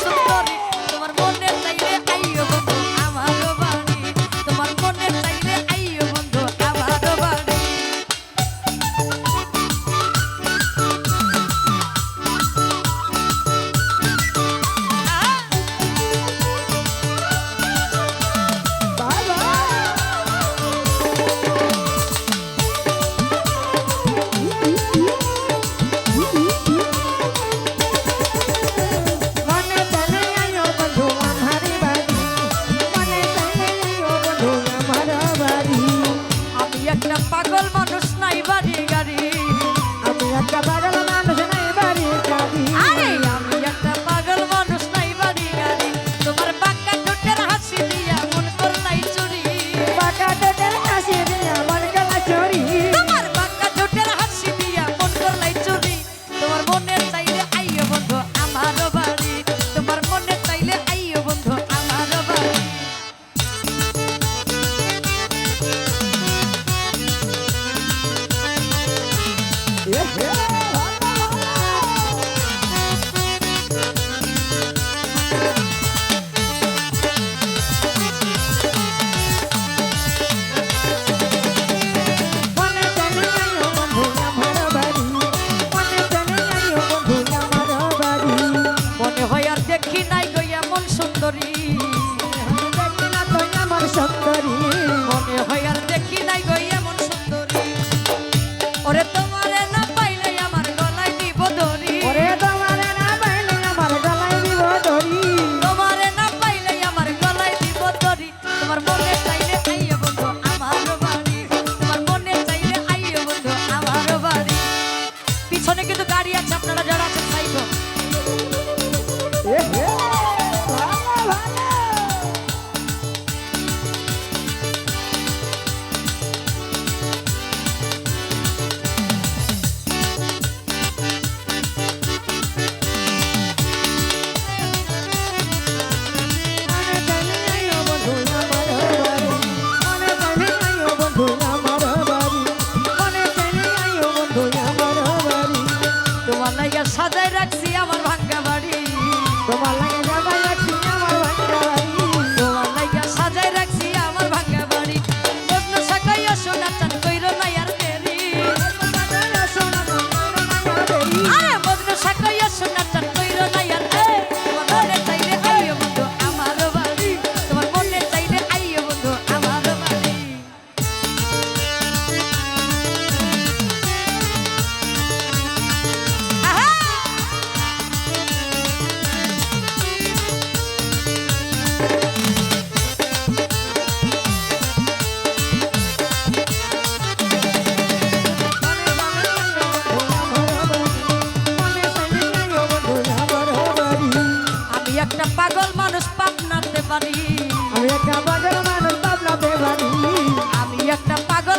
সুন্দরী আমার মনে একটা পাগল মানুষ পাবনাতে পারি আমি একটা পাগল মানুষ পাবনাতে পারি আমি একটা পাগল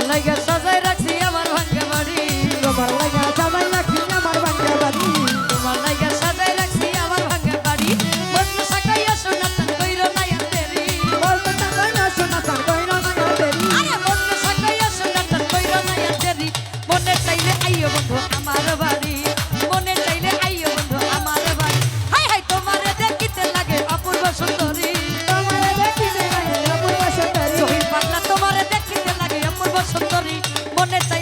তোমার লাগা সাজাই রাখছি আমার ভাঙ্গা বাড়ি। তোমার লাগা সাজাই রাখছি আমার ভাঙ্গা বাড়ি। তোমার লাগা সাজাই রাখছি আমার ভাঙ্গা বাড়ি। বন্ধু সাকাইয়া সোনা তান কইরো না দেরি। বন্ধু সাকাইয়া সোনা তান কইরো না দেরি। আরে বন্ধু সাকাইয়া সোনা তান কইরো না দেরি। মনে চাইলে বন্ধু மனத்தை